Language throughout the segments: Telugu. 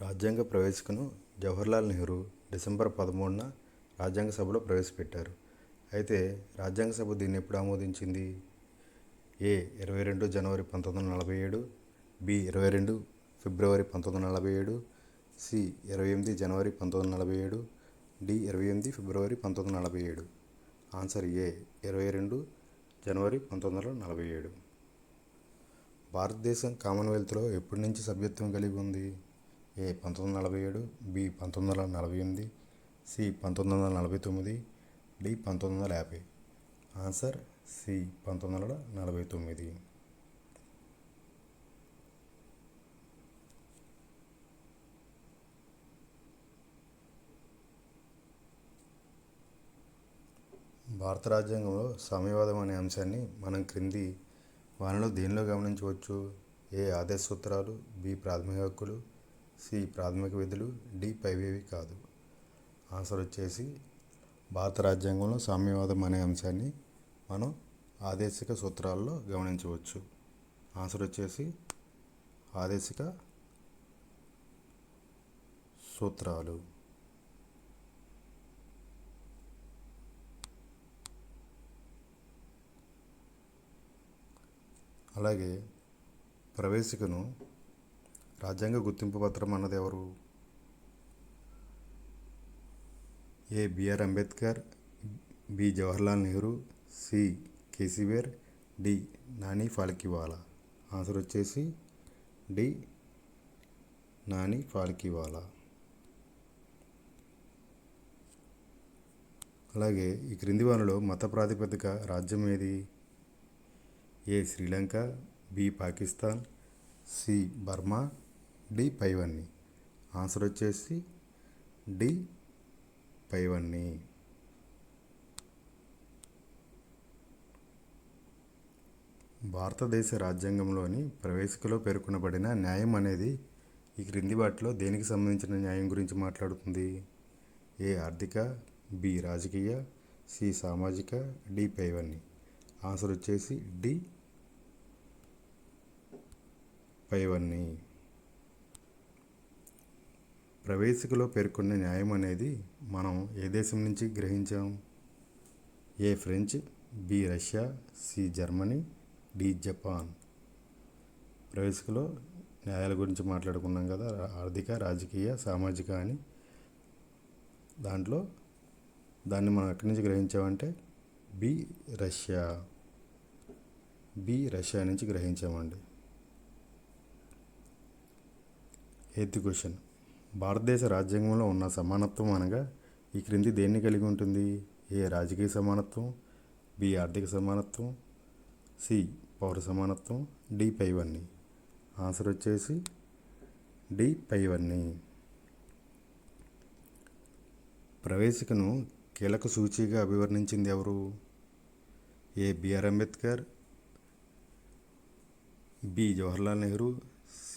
రాజ్యాంగ ప్రవేశికను జవహర్లాల్ నెహ్రూ డిసెంబర్ పదమూడున రాజ్యాంగ సభలో ప్రవేశపెట్టారు. అయితే రాజ్యాంగ సభ దీన్ని ఎప్పుడు ఆమోదించింది? ఏ ఇరవై రెండు జనవరి పంతొమ్మిది వందల నలభై ఏడు బి ఇరవై రెండు ఫిబ్రవరి పంతొమ్మిది వందల నలభై ఏడు సి ఇరవై ఎనిమిది జనవరి పంతొమ్మిది వందల నలభై ఏడు డి ఇరవై ఎనిమిది ఫిబ్రవరి పంతొమ్మిది వందల నలభై ఏడు. ఆన్సర్ ఏ ఇరవై రెండు జనవరి పంతొమ్మిది వందల నలభై ఏడు. భారతదేశం కామన్వెల్త్లో ఎప్పటి నుంచి సభ్యత్వం కలిగి ఉంది? ఏ పంతొమ్మిది వందల నలభై ఏడు బి పంతొమ్మిది వందల నలభై ఎనిమిది సి పంతొమ్మిది వందల నలభై తొమ్మిది డి పంతొమ్మిది వందల యాభై. ఆన్సర్ సి పంతొమ్మిది వందల నలభై తొమ్మిది. భారత రాజ్యాంగంలో సామ్యవాదం అనే అంశాన్ని మనం క్రింది వానలో దేనిలో గమనించవచ్చు? ఏ ఆదేశ సూత్రాలు? బి ప్రాథమిక హక్కులు? సి ప్రాథమిక విధులు డి పైవేవి కాదు. ఆన్సర్ వచ్చేసి భారత రాజ్యాంగంలో సామ్యవాదం అనే అంశాన్ని మనం ఆదేశిక సూత్రాల్లో గమనించవచ్చు. ఆన్సర్ వచ్చేసి ఆదేశిక సూత్రాలు. అలాగే ప్రవేశికను రాజ్యాంగ గుర్తింపు పత్రం అన్నది ఎవరు? A. B R Ambedkar B. Jawaharlal Nehru C. K C Wheare D. Nani Palkhivala? Answer వచ్చేసి డి. నాని ఫాల్కివాలా. అలాగే ఈ క్రింది వానిలో మత ప్రాతిపదిక రాజ్యం ఏది? A. Sri Lanka B. Pakistan C. Burma D పైవన్నీ. ఆన్సర్ వచ్చేసి డి పైవన్నీ. భారతదేశ రాజ్యాంగంలోని ప్రవేశికలో పేర్కొనబడిన న్యాయం అనేది ఈ క్రింది వాటిలో దేనికి సంబంధించిన న్యాయం గురించి మాట్లాడుతుంది? ఏ ఆర్థిక బి రాజకీయ సి సామాజిక డి పైవన్నీ. ఆన్సర్ వచ్చేసి డి పైవన్నీ. ప్రవేశికలో పేర్కొన్న న్యాయం అనేది మనం ఏ దేశం నుంచి గ్రహించాం? A French B Russia C Germany D Japan. ప్రవేశికలో న్యాయాల గురించి మాట్లాడుకున్నాం కదా. ఆర్థిక రాజకీయ సామాజిక అని. దాంట్లో దాన్ని మనం ఎక్కడి నుంచి గ్రహించామంటే బి రష్యా బి రష్యా నుంచి గ్రహించామండి. Eighth question. భారతదేశ రాజ్యాంగంలో ఉన్న సమానత్వం అనగా ఈ క్రింది దేన్ని కలిగి ఉంటుంది? ఏ రాజకీయ సమానత్వం? బి ఆర్థిక సమానత్వం? సి పౌర సమానత్వం? డి పైవన్నీ. ఆన్సర్ వచ్చేసి డి పైవన్నీ. ప్రవేశికను కీలక సూచిగా అభివర్ణించింది ఎవరు? A B R Ambedkar? B Jawaharlal Nehru?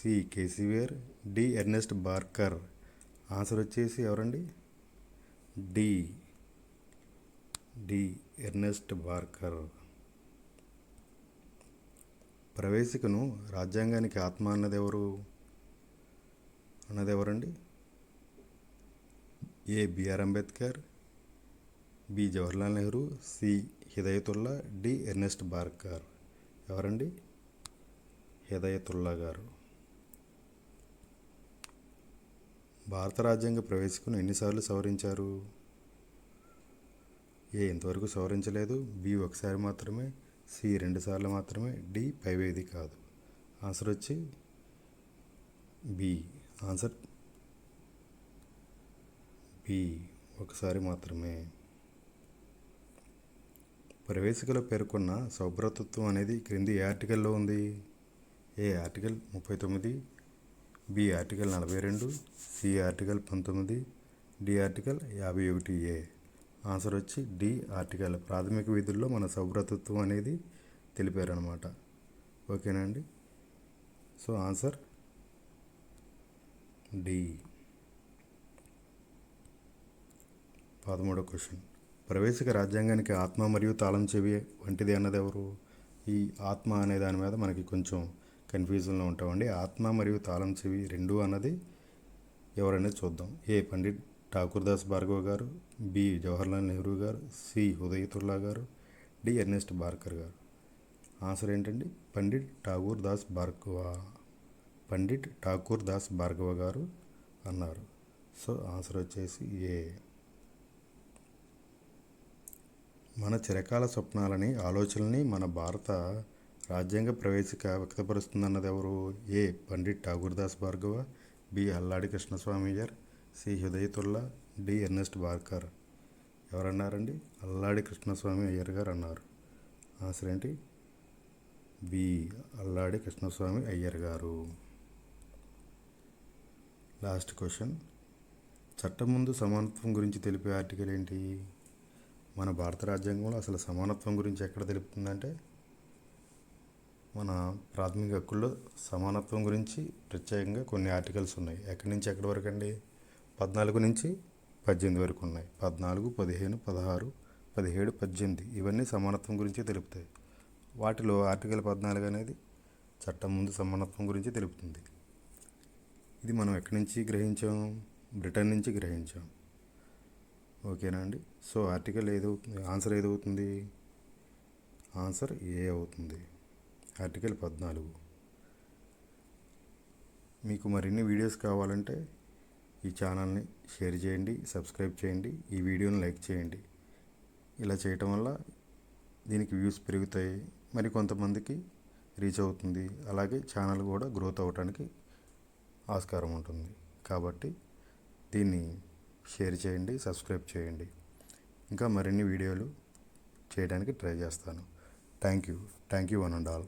C K C Wheare D Ernest Barker. Answer వచ్చేసి ఎవరండి? డి. D Ernest Barker. ప్రవేశికను రాజ్యాంగానికి ఆత్మ అన్నదెవరు? అన్నదెవరండి? అన్నది ఎవరండి A B R Ambedkar B Jawaharlal Nehru C Hidayatullah D Ernest Barker. ఎవరండి? హిదయతుల్లా గారు. భారత రాజ్యాంగ ప్రవేశికను ఎన్నిసార్లు సవరించారు? ఏ ఇంతవరకు సవరించలేదు. బి ఒకసారి మాత్రమే. సి రెండుసార్లు మాత్రమే. డి పైవేది కాదు. ఆన్సర్ వచ్చి బి. ఆన్సర్ బి ఒకసారి మాత్రమే. ప్రవేశికలో పేర్కొన్న సౌభ్రతత్వం అనేది క్రింది ఏ ఆర్టికల్లో ఉంది? ఏ ఆర్టికల్ ముప్పై తొమ్మిది. బి ఆర్టికల్ నలభై రెండు సి ఆర్టికల్ పంతొమ్మిది డి ఆర్టికల్ యాభై ఒకటి ఏ. ఆన్సర్ వచ్చి డి ఆర్టికల్. ప్రాథమిక విధుల్లో మన సౌభ్రతత్వం అనేది తెలిపారనమాట ఓకేనా అండి? So answer D. పదమూడో క్వశ్చన్. ప్రవేశిక రాజ్యాంగానికి ఆత్మ మరియు తాళం చెవి వంటిది అన్నది ఎవరు? ఈ ఆత్మ అనే దాని మీద మనకి కొంచెం కన్ఫ్యూజన్లో ఉంటామండి. ఆత్మ మరియు తాళం చెవి రెండు అన్నది ఎవరనేది చూద్దాం. ఏ పండిట్ ఠాకూర్దాస్ భార్గవ్ గారు బి జవహర్లాల్ నెహ్రూ గారు సి ఉదయతుల్లా గారు డి ఎర్నెస్ట్ బార్కర్ గారు. ఆన్సర్ ఏంటండి? పండిట్ ఠాగూర్ దాస్ భార్గవ పండిట్ ఠాకూర్ దాస్ భార్గవ గారు అన్నారు. సో ఆన్సర్ వచ్చేసి ఏ. మన చిరకాల స్వప్నాలని ఆలోచనల్ని మన భారత రాజ్యాంగ ప్రవేశిక వ్యక్తపరుస్తుందన్నది ఎవరు? A. Pandit Thakurdas Bhargava B. Alladi Krishnaswami Iyer C. Hidayatullah D. Ernest Barker. ఎవరన్నారండి? Alladi Krishnaswami Iyer గారు అన్నారు. ఆన్సర్ ఏంటి? B. Alladi Krishnaswami Iyer garu. Last question. చట్టం ముందు సమానత్వం గురించి తెలిపే ఆర్టికల్ ఏంటి? మన భారత రాజ్యాంగంలో అసలు సమానత్వం గురించి ఎక్కడ తెలుపుతుందంటే మన ప్రాథమిక హక్కుల్లో సమానత్వం గురించి ప్రత్యేకంగా కొన్ని ఆర్టికల్స్ ఉన్నాయి. ఎక్కడి నుంచి ఎక్కడి వరకు అండి? పద్నాలుగు నుంచి పద్దెనిమిది వరకు ఉన్నాయి. పద్నాలుగు పదిహేను పదహారు పదిహేడు పద్దెనిమిది ఇవన్నీ సమానత్వం గురించి తెలుపుతాయి. వాటిలో ఆర్టికల్ పద్నాలుగు అనేది చట్టం ముందు సమానత్వం గురించి తెలుపుతుంది. ఇది మనం ఎక్కడి నుంచి గ్రహించాం? బ్రిటన్ నుంచి గ్రహించాం. ఓకేనా అండి? సో ఆర్టికల్ ఏదవుతుంది ఆన్సర్ ఏదవుతుంది? ఆన్సర్ ఏ అవుతుంది? ఆర్టికల్ పద్నాలుగు. మీకు మరిన్ని వీడియోస్ కావాలంటే ఈ ఛానల్ని షేర్ చేయండి సబ్స్క్రైబ్ చేయండి ఈ వీడియోని లైక్ చేయండి. ఇలా చేయటం వల్ల దీనికి వ్యూస్ పెరుగుతాయి మరి కొంతమందికి రీచ్ అవుతుంది. అలాగే ఛానల్ కూడా గ్రోత్ అవ్వడానికి ఆస్కారం ఉంటుంది. కాబట్టి దీన్ని షేర్ చేయండి సబ్స్క్రైబ్ చేయండి. ఇంకా మరిన్ని వీడియోలు చేయడానికి ట్రై చేస్తాను. Thank you. Thank you one and all.